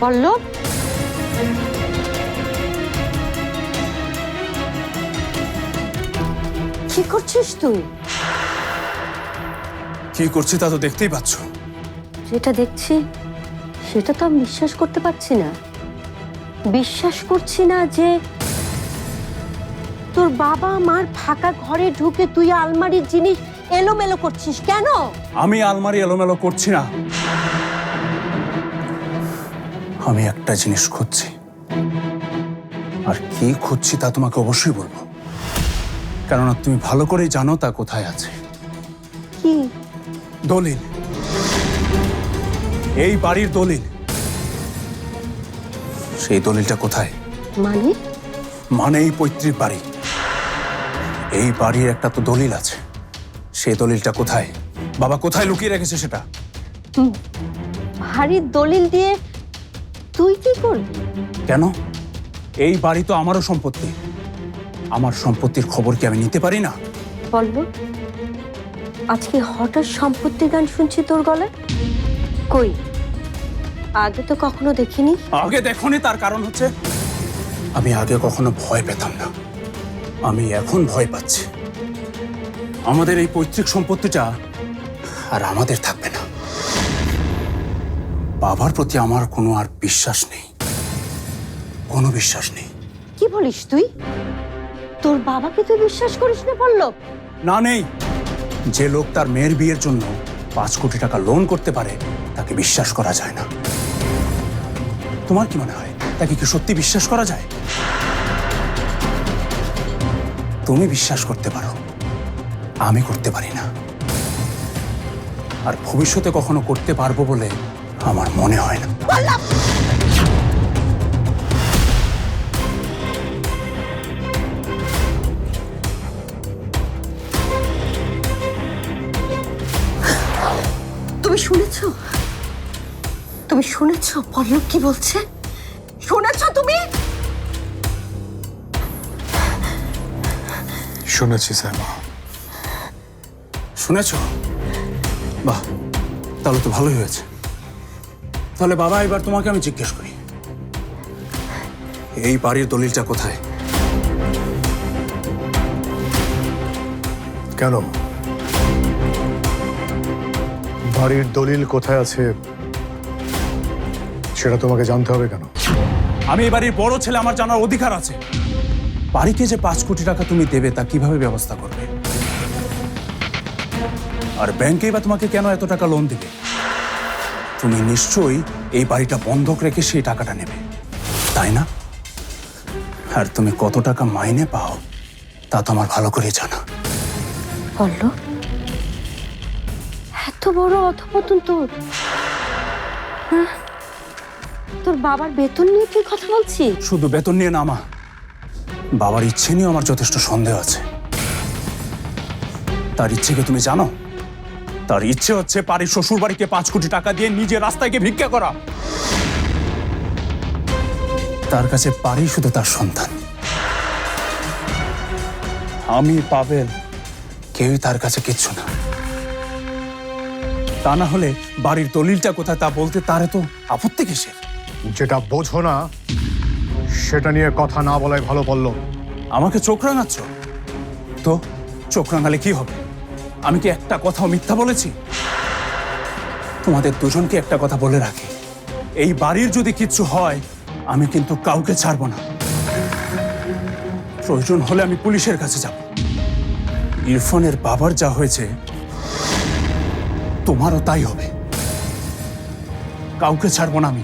পল্লব কি করছিস তুই? কি করছি তা তো দেখতেই পাচ্ছ। যেটা দেখছি সেটা তো আমি বিশ্বাস করতে পারছি না। বিশ্বাস করছি না যে তোর বাবা মার ফাঁকা ঘরে ঢুকে তুই আলমারির জিনিস এলোমেলো করছিস। কেন? আমি আলমারি এলোমেলো করছি না। আমি একটা জিনিস খুঁজছি। আর কি খুঁজছি তা তোমাকে অবশ্যই বলব। কেননা তুমি ভালো করেই জানো তা কোথায় আছে। কি? দলিল। এই বাড়ির দলিল। সেই দলিলটা কোথায়? মানে? মানে এই পৈতৃক বাড়ি। এই বাড়ির একটা তো দলিল আছে। সেই দলিলটা কোথায়? বাবা কোথায় লুকিয়ে রেখেছে সেটা? ভারী দলিল দিয়ে তুই কি করবি? কেন? এই বাড়ি তো আমারও সম্পত্তি। আমার সম্পত্তির খবর কি আমি নিতে পারি না? পল্লব আজকে হঠাৎ সম্পত্তির গান শুনছি তোর গলায়? কই? আগে তো কখনো দেখিনি? আগে দেখনি তার কারণ হচ্ছে আমি আগে কখনো ভয় পেতাম না। আমি এখন ভয় পাচ্ছি। আমাদের এই পৈতৃক সম্পত্তিটা আর আমাদের থাকবে না। বাবার প্রতি আমার কোনো আর বিশ্বাস নেই। কোনো বিশ্বাস নেই। কি বলিস তুই? তোর বাবাকে তুই বিশ্বাস করিস না পল্লব না নেই। যে লোক তার মেয়ের বিয়ের জন্য পাঁচ কোটি টাকা লোন করতে পারে তাকে বিশ্বাস করা যায় না। তোমার কি মনে হয় তাকে কি সত্যি বিশ্বাস করা যায়? তুমি বিশ্বাস করতে পারো আমি করতে পারি না। আর ভবিষ্যতে কখনো করতে পারব বলে আমার মনে হয় না। তুমি শুনেছ? তুমি শুনেছ পল্লব কি বলছে? শুনেছ তুমি? শুনেছি সাইমা। শুনেছ? বাহ তাহলে তো ভালোই হয়েছে। তাহলে বাবা এবার তোমাকে আমি জিজ্ঞেস করি। এই বাড়ির দলিলটা কোথায়? কেন? বাড়ির দলিল কোথায় আছে সেটা তোমাকে জানতে হবে কেন? আমি এই বাড়ির বড় ছেলে আমার জানার অধিকার আছে। বাড়িকে যে পাঁচ কোটি টাকা তুমি দেবে তা কীভাবে ব্যবস্থা করবে? আর ব্যাংকেই বা তোমাকে কেন এত টাকা লোন দেবে? তুমি নিশ্চয়ই এই বাড়িটা বন্ধক রেখে সেই টাকাটা নেবে তাই না? আর তুমি কত টাকা মাইনে পাও তা তো আমার ভালো করে জানা। পল্লব এত বড় অধপতন তোর। হ্যাঁ? তোর বাবার বেতন নিয়ে তুই কথা বলছিস? শুধু বেতন নিয়ে না মা। বাবার ইচ্ছে নিয়ে আমার যথেষ্ট সন্দেহ আছে। তার ইচ্ছেকে তুমি জানো? তার ইচ্ছে হচ্ছে বাড়ির শ্বশুর বাড়িকে পাঁচ কোটি টাকা দিয়ে নিজে রাস্তায় গিয়ে ভিক্ষা করা। তার কাছে পারি শুধু তার সন্তান। আমি পাবেন কেউই তার কাছে কিচ্ছু না। তা না হলে বাড়ির দলিলটা কোথায় তা বলতে তার তো আপত্তি কিসের? যেটা বোঝো না সেটা নিয়ে কথা না বলাই ভালো বলল। আমাকে চোখ রাঙাচ্ছ? তো চোখ রাঙালে কি হবে? আমি কি একটা কথাও মিথ্যা বলেছি? তোমাদের দুজনকে একটা কথা বলে রাখি। এই বাড়ির যদি কিচ্ছু হয়, আমি কিন্তু কাউকে ছাড়বো না। প্রয়োজন হলে আমি পুলিশের কাছে যাব। ইরফানের বাবার যা হয়েছে, তোমারও তাই হবে। কাউকে ছাড়বো না আমি।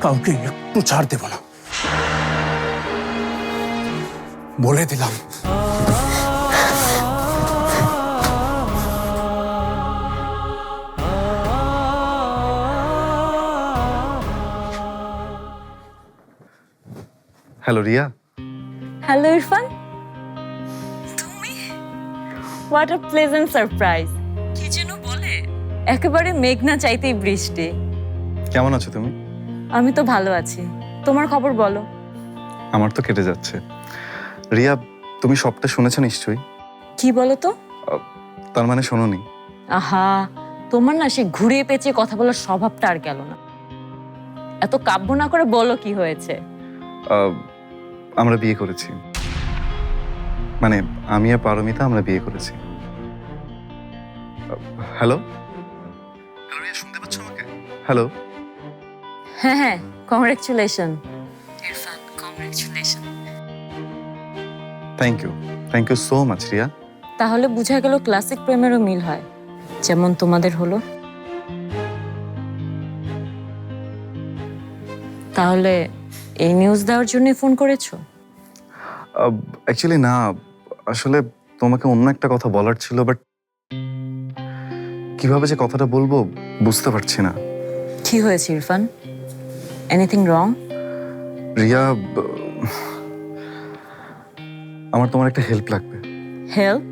কাউকে একটু ছাড় দেব না। বলে দিলাম। হ্যালো রিয়া হ্যালো ইরফান তুমি? হোয়াট আ প্লেজেন্ট সারপ্রাইজ কি যেন বলে? একেবারে মেঘনা চাইতেই বৃষ্টি। কেমন আছো তুমি? আমি তো ভালো আছি। তোমার খবর বলো। আমার তো কেটে যাচ্ছে। রিয়া তুমি সবটা শুনেছো নিশ্চয়ই? কি বলো তো তার মানে শোনোনি। আহা তোমার না সে ঘুরিয়ে পেঁচিয়ে কথা বলার স্বভাবটা আর গেল না। এত কাব্য না করে বলো কি হয়েছে। আমরা বিয়ে করেছি। মানে আমি আর পারমিতা আমরা বিয়ে করেছি। হ্যালো? হ্যালো শুনতে পাচ্ছ আমাকে? হ্যালো? হ্যাঁ হ্যাঁ congratulation Irfan congratulation thank you thank you so much Riya তাহলে বোঝা গেল ক্লাসিক প্রেমেরও মিল হয় যেমন তোমাদের হলো। তাহলে এই নিউজ দেওয়ার জন্য ফোন করেছ? অ্যাকচুয়ালি না আসলে তোমাকে অন্য একটা কথা বলার ছিল বাট কীভাবে যে কথাটা বলব বুঝতে পারছি না। কি হয়েছে ইরফান? এনিথিং রং রিয়া আমার তোমার একটা হেল্প লাগবে। হেল্প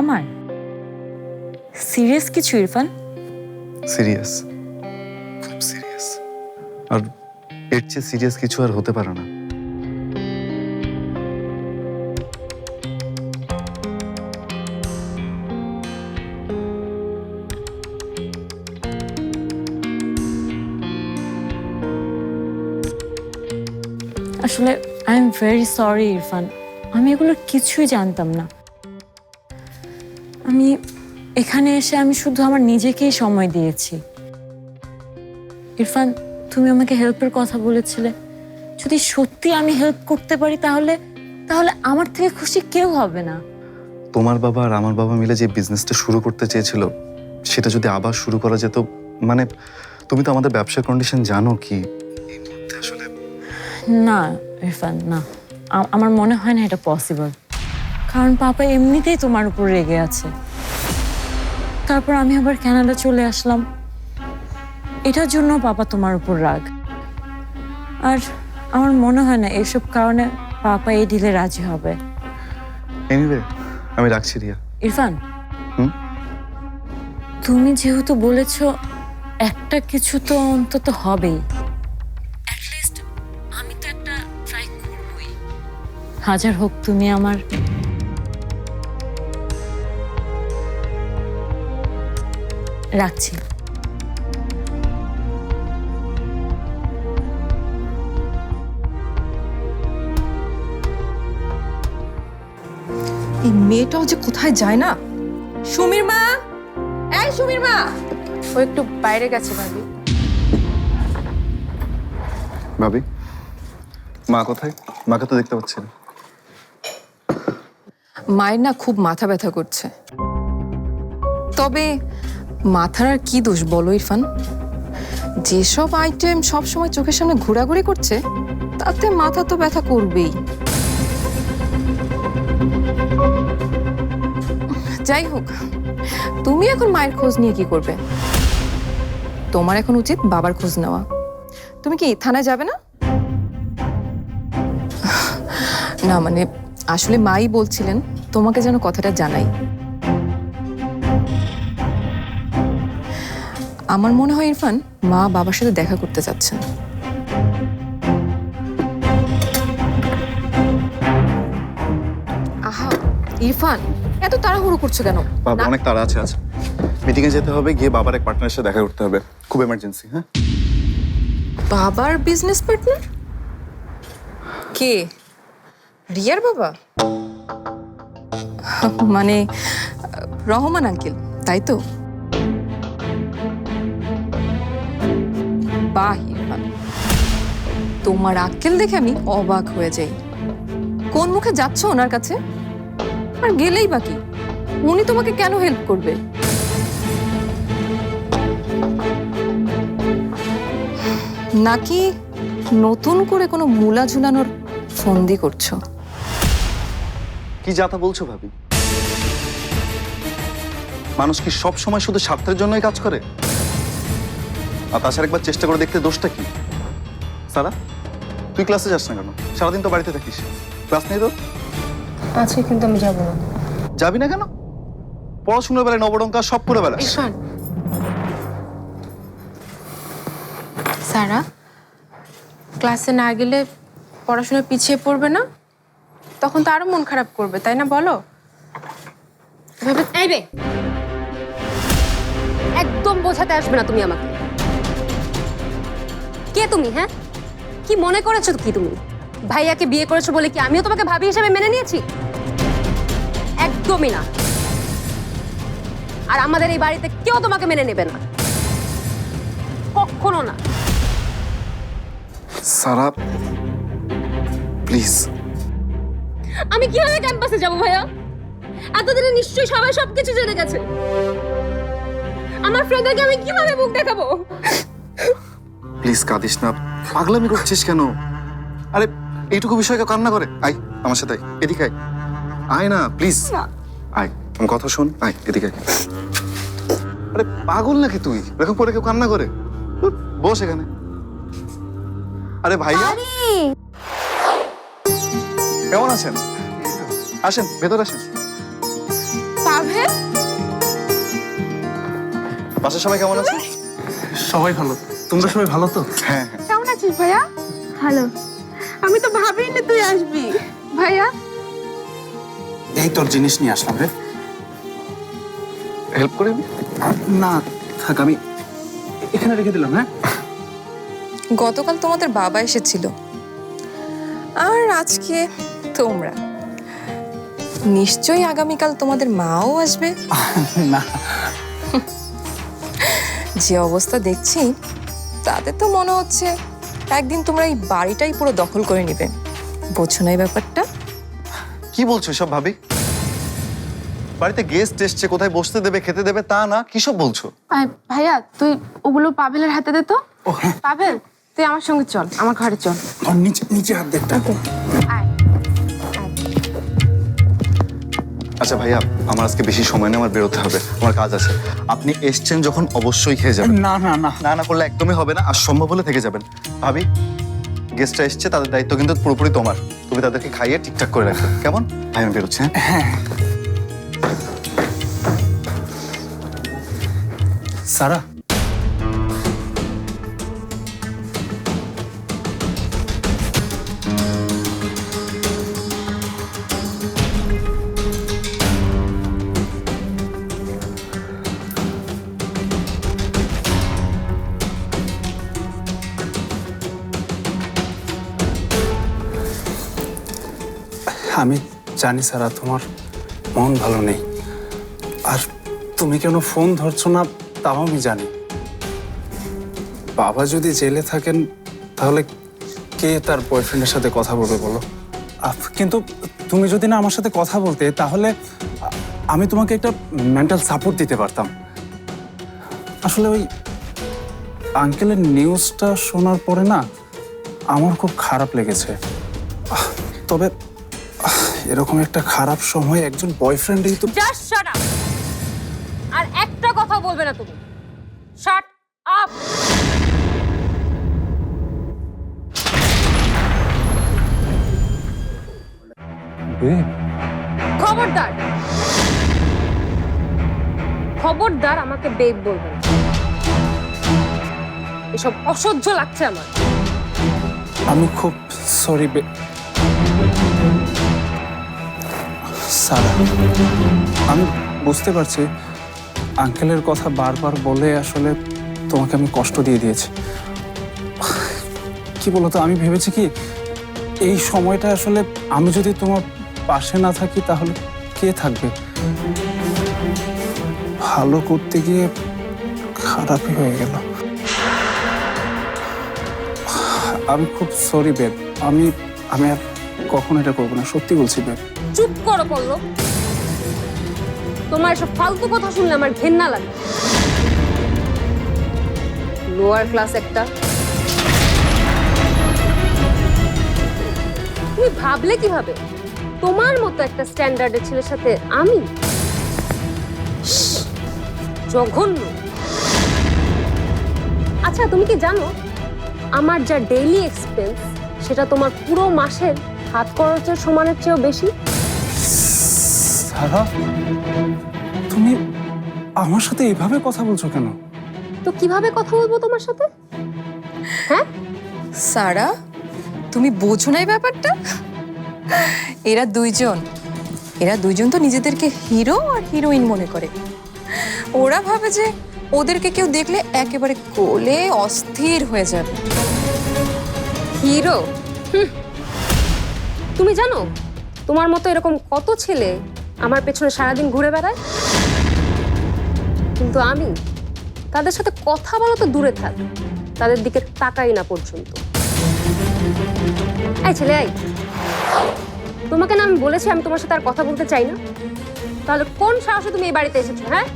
আমার? সিরিয়াস কিছু ইরফান? সিরিয়াস সিরিয়াস আর এর চেয়ে সিরিয়াস কিছু আর হতে পারে না। আসলে I am very sorry Irfan. আমি এগুলো কিছুই জানতাম না। আমি, এখানে এসে আমি শুধু আমার নিজেকেই সময় দিয়েছি। ইরফান তুমি আমাকে হেল্পের কথা বলেছিলে। যদি সত্যি আমি হেল্প করতে পারি তাহলে তাহলে আমার থেকে খুশি কেউ হবে না। তোমার বাবা আর আমার বাবা মিলে যে বিজনেসটা শুরু করতে চেয়েছিল সেটা যদি আবার শুরু করা যেত মানে তুমি তো আমাদের ব্যবসার কন্ডিশন জানো কি? আসলে না ইরফান না। আমার মনে হয় না এটা পসিবল কারণ পাপা এমনিতেই তোমার উপর রেগে আছে। তারপর আমি আবার কানাডা চলে আসলাম। এটার জন্য পাপা তোমার উপর রাগ। আর আমার মনে হয় না এসব কারণে পাপা এই ডিলে রাজি হবে। এনিওয়ে আমি রাখছি রিয়া। ইরফান? হুম? তুমি যেহেতু বলেছ একটা কিছু তো অন্তত হবেই। আমি তো একটা ট্রাই করবই। হাজার হোক তুমি আমার রাখছি। এই মেয়েটাও যে কোথায় যায় না? সুমির মা! এই সুমির মা! ও একটু বাইরে গেছে ভাবি। ভাবি মা কোথায়? মাকে তো দেখতে পাচ্ছি না। মায়ের না খুব মাথা ব্যথা করছে। তবে মাথার আর কি দোষ বলো ইরফান? যেসব আইটেম সবসময় চোখের সামনে ঘোরাঘুরি করছে তাতে মাথা তো ব্যথা করবেই। যাই হোক, তুমি এখন মায়ের খোঁজ নিয়ে কি করবে? তোমার এখন উচিত বাবার খোঁজ নেওয়া। তুমি কি থানায় যাবে না? না মানে আসলে মাই বলছিলেন, তোমাকে যেন কথাটা জানাই। আমার মনে হয় ইরফান, মা বাবার সাথে দেখা করতে চাচ্ছেন আহা, ইরফান। এত তাড়াহুড়ো করছ কেন? বাবা অনেক তাড়া আছে আজ মিটিং এ যেতে হবে গিয়ে বাবার এক পার্টনারের সাথে দেখা করতে হবে। খুব এমার্জেন্সি হ্যাঁ? বাবার বিজনেস পার্টনার কে? রিয়ার বাবা? মানে রহমান আঙ্কেল তাই তো? বাহ তোমার আক্কেল দেখে আমি অবাক হয়ে যাই। কোন মুখে যাচ্ছ ওনার কাছে? আর গেলেই বাকি উনি তোমাকে কেন হেল্প করবে? নাকি নতুন করে কোনো মূলা ঝুলানোর ফন্দি করছ? কি যাতা বলছো ভাবি? মানুষ কি সব সময় শুধু স্বার্থের জন্যই কাজ করে? আর তাছাড়া একবার চেষ্টা করে দেখতে দোষটা কি? সারা, তুই ক্লাসে যাস না কেন? সারাদিন তো বাড়িতে থাকিস। ক্লাস নেই তো? আজকে কিন্তু আমি যাব না। যাবি না কেন? পড়াশোনার বেলায় নবডঙ্কা সব করে বেলা সারা ক্লাসে না গেলে পড়াশোনা পিছিয়ে পড়বে না? তখন তো আরও মন খারাপ করবে তাই না বলো? এই রে! একদম বোঝাতে আসবে না তুমি আমাকে। কে তুমি হ্যাঁ? কি মনে করেছ কি তুমি? ভাইয়াকে বিয়ে করেছ বলে কি আমিও তোমাকে ভাবি হিসেবে মেনে নিয়েছি? একদমই না। আর আমাদের এই বাড়িতে কেউ তোমাকে মেনে নেবে না। কখনো না। সারা প্লিজ। আমি কীভাবে ক্যাম্পাসে যাব ভাইয়া? এতদিনে নিশ্চয়ই সবাই সবকিছু জেনে গেছে। আমার ফ্রেন্ডকে আমি কীভাবে মুখ দেখাবো? প্লিজ কাঁদিস না। পাগলামি করছিস কেন? আরে এইটুকু বিষয়কে কান্না করে। আয় আমার সাথে এদিকে আয়। আয় না প্লিজ। আয় আমার কথা শোন। আয় এদিকে আরে পাগল নাকি তুই? এরকম করে কেউ কান্না করে? বস এখানে। আরে ভাইয়া। কেমন আছেন? আসেন ভেতর আসেন। বাসার সবাই কেমন আছে? সবাই ভালো। তোমরা সবাই ভালো তো? হ্যাঁ হ্যাঁ। কেমন আছিস ভাইয়া? ভালো। আমি তো ভাবিনি তুই আসবি। ভাইয়া এই তোর জিনিস নিয়ে আসলাম রে। হেল্প করে না থাক আমি এখানে রেখে দিলাম হ্যাঁ? গতকাল তোমাদের বাবা এসেছিল। আর আজকে তোমরা। নিশ্চয়ই আগামীকাল তোমাদের মাও আসবে। না। যে অবস্থা দেখছি তাতে তো মনে হচ্ছে একদিন তোমরা এই বাড়িটাই পুরো দখল করে নিবে। বোঝো না এই ব্যাপারটা। কি বলছো সব ভাবি? বাড়িতে গেস্ট এসছে কোথায় বসতে দেবে খেতে দেবে তা না কি সব বলছো? আয়, ভাইয়া তুই ওগুলো পাবেলের হাতে দে তো। পাবেল তুই আমার সঙ্গে চল আমার ঘরে চল। আর নিচে নিচে হাত দেখটা আয়। আচ্ছা ভাইয়া আমার আজকে বেশি সময় নেই আমার বেরোতে হবে আমার কাজ আছে। আপনি এসছেন যখন অবশ্যই খেয়ে যাবেন। না না না। না না করলে একদমই হবে না আর সম্ভব হলে থেকে যাবেন। ভাবি গেস্টরা এসছে তাদের দায়িত্ব কিন্তু পুরোপুরি তোমার। তুমি তাদেরকে খাইয়ে ঠিকঠাক করে রাখবে কেমন? ভাই আমি বেরোচ্ছি হ্যাঁ। সারা। আমি জানি সারা তোমার মন ভালো নেই। আর তুমি কেন ফোন ধরছো না? তাও আমি জানি। বাবা যদি জেলে থাকেন, তাহলে কে তার বয়ফ্রেন্ডের সাথে কথা বলবে বলো? কিন্তু তুমি যদি না আমার সাথে কথা বলতে, তাহলে আমি তোমাকে একটা মেন্টাল সাপোর্ট দিতে পারতাম। আসলে ওই আঙ্কেলের নিউজটা শোনার পরে না, আমার খুব খারাপ লেগেছে। তবে এরকম একটা খারাপ সময় একজন বয়ফ্রেন্ডই তো বলবে না তুমি। শাট আপ খবরদার! খবরদার আমাকে বেব বলবেন এসব অসহ্য লাগছে আমার। আমি খুব সরি সারা আমি বুঝতে পারছি আঙ্কেলের কথা বারবার বলে আসলে তোমাকে আমি কষ্ট দিয়ে দিয়েছি। কি বলতো, আমি ভেবেছি কি, এই সময়টা আসলে আমি যদি তোমার পাশে না থাকি তাহলে কে থাকবে? ভালো করতে গিয়ে খারাপই হয়ে গেল। আমি খুব সরি বেব আমি আমি আর কখনো এটা করব না, সত্যি বলছি বেব চুপ করো পল্ল তোমার সব ফালতু কথা শুনলে আমার ঘেন্না লাগে। লোয়ার ক্লাস একটা। তুমি ভাবলে কীভাবে? তোমার মতো একটা স্ট্যান্ডার্ডের ছেলের সাথে আমি? জঘন্য। আচ্ছা তুমি কি জানো? আমার যা ডেইলি এক্সপেন্স সেটা তোমার পুরো মাসের হাত খরচের সমানের চেয়েও বেশি? সারা, তুমি আমার সাথে এভাবে কথা বলছো কেন? তো কীভাবে কথা বলব তোমার সাথে? হ্যাঁ? সারা, তুমি বোঝো না এই ব্যাপারটা? এরা দুইজন এরা দুইজন তো নিজেদেরকে হিরো আর হিরোইন মনে করে। ওরা ভাবে যে ওদেরকে কেউ দেখলে একেবারে কোলে অস্থির হয়ে যাবে। হিরো। তুমি জানো, তোমার মতো এরকম কত ছেলে আমার পেছনে সারাদিন ঘুরে বেড়ায়। কিন্তু আমি তাদের সাথে কথা বলা তো দূরে থাক, তাদের দিকে তাকাই না পর্যন্ত। এই ছেলে, এই। তোমাকে না আমি বলেছি আমি তোমার সাথে আর কথা বলতে চাই না। তাহলে কোন সাহসে তুমি এই বাড়িতে এসেছ হ্যাঁ?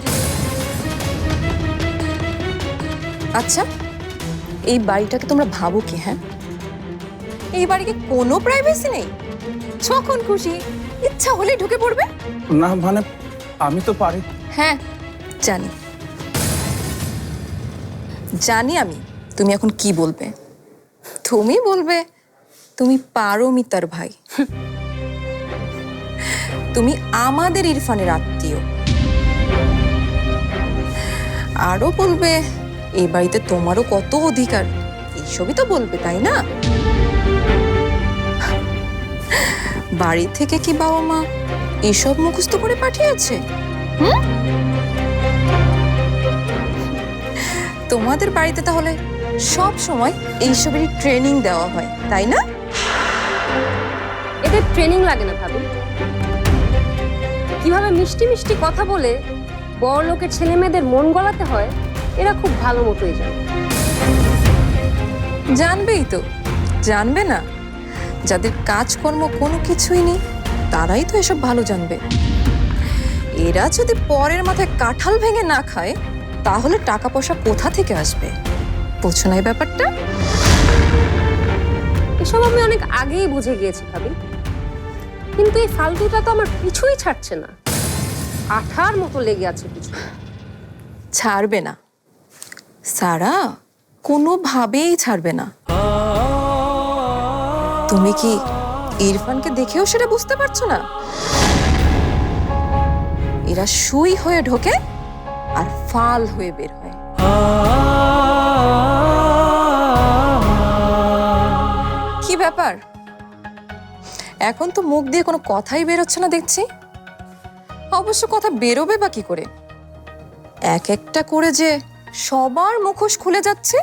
আচ্ছা এই বাড়িটাকে তোমরা ভাবো কি হ্যাঁ? এই বাড়িকে কোনো প্রাইভেসি নেই? যখন খুশি ইচ্ছা হলে ঢুকে পড়বে। না মানে আমি তো পারি। হ্যাঁ জানি। জানি আমি তুমি এখন কি বলবে। তুমি বলবে তুমি পারমিতার ভাই। তুমি আমাদের ইরফানের আত্মীয়। আরও বলবে এই বাড়িতে তোমারও কত অধিকার? এইসবই তো বলবে তাই না? বাড়ি থেকে কি বাবা মা এসব মুখস্থ করে পাঠিয়েছে? তোমাদের বাড়িতে তাহলে সব সময় এইসবেরই ট্রেনিং দেওয়া হয় তাই না? এদের ট্রেনিং লাগে না ভাবি। কীভাবে মিষ্টি মিষ্টি কথা বলে বড় লোকের ছেলে মেয়েদের মন গলাতে হয় এরা খুব ভালো মতোই জানে। জানবেই তো জানবে না? যাদের কাজকর্ম কোনো কিছুই নেই তারাই তো এসব ভালো জানবে। এরা যদি পরের মাথায় কাঁঠাল ভেঙে না খায় তাহলে টাকা পয়সা কোথা থেকে আসবে? বোঝো না এই ব্যাপারটা? এসব আমি অনেক আগেই বুঝে গিয়েছি ভাবি। কিন্তু এই ফালতুটা তো আমার পিছুই ছাড়ছে না। আঠার মতো লেগে আছে কিছু। ছাড়বে না। সারা কোনোভাবেই ছাড়বে না। তুমি কি ইরফানকে দেখেও সেটা বুঝতে পারছ না? এরা সুই হয়ে ঢোকে আর ফাল হয়ে বের হয়। কি ব্যাপার? এখন তো মুখ দিয়ে কোনো কথাই বেরোচ্ছে না দেখছি। অবশ্য কথা বেরোবে বা কি করে? এক একটা করে যে সবার মুখোশ খুলে যাচ্ছে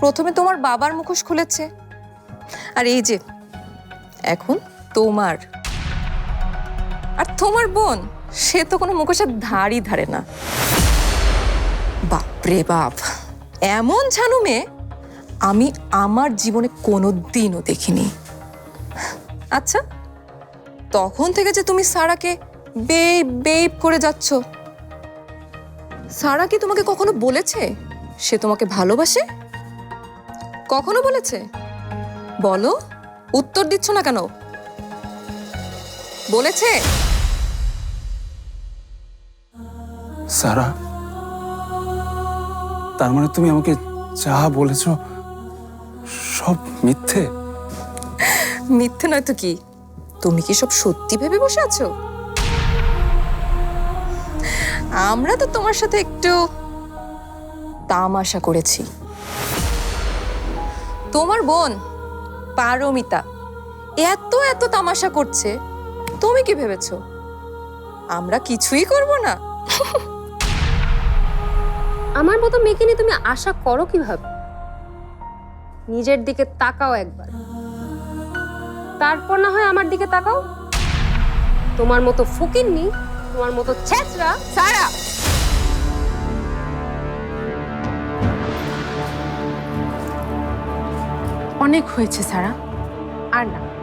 প্রথমে তোমার বাবার মুখোশ খুলেছে। আর এই যে, এখন তোমার। আর তোমার বোন, সে তো কোনো মুখোশের ধারই ধারে না। বাপরে বাপ, এমন ঝানু মেয়ে আমি আমার জীবনে কোনো দিনও দেখিনি। আচ্ছা তখন থেকে যে তুমি সারাকে বেব বেব করে যাচ্ছ, সারা কি তোমাকে কখনো বলেছে? সে তোমাকে ভালোবাসে? কখনো বলেছে? বলো উত্তর দিচ্ছ না কেন? বলেছে? সারা তার মানে তুমি আমাকে যা বলেছ সব মিথ্যে? মিথ্যে নয় তো কি? তুমি কি সব সত্যি ভেবে বসে আছো? আমরা তো তোমার সাথে একটু তামাশা করেছি। তোমার বোন? পারমিতা, এত এত তামাশা করছে, তুমি কি ভেবেছো? আমরা কিছুই করব না। আমার মতো মেয়েকে নিয়ে তুমি আশা করো কীভাবে? নিজের দিকে তাকাও একবার। তারপর না হয় আমার দিকে তাকাও। তোমার মতো ফকিরনি তোমার মতো ছেচরা সারা। অনেক হয়েছে সারা। আর না।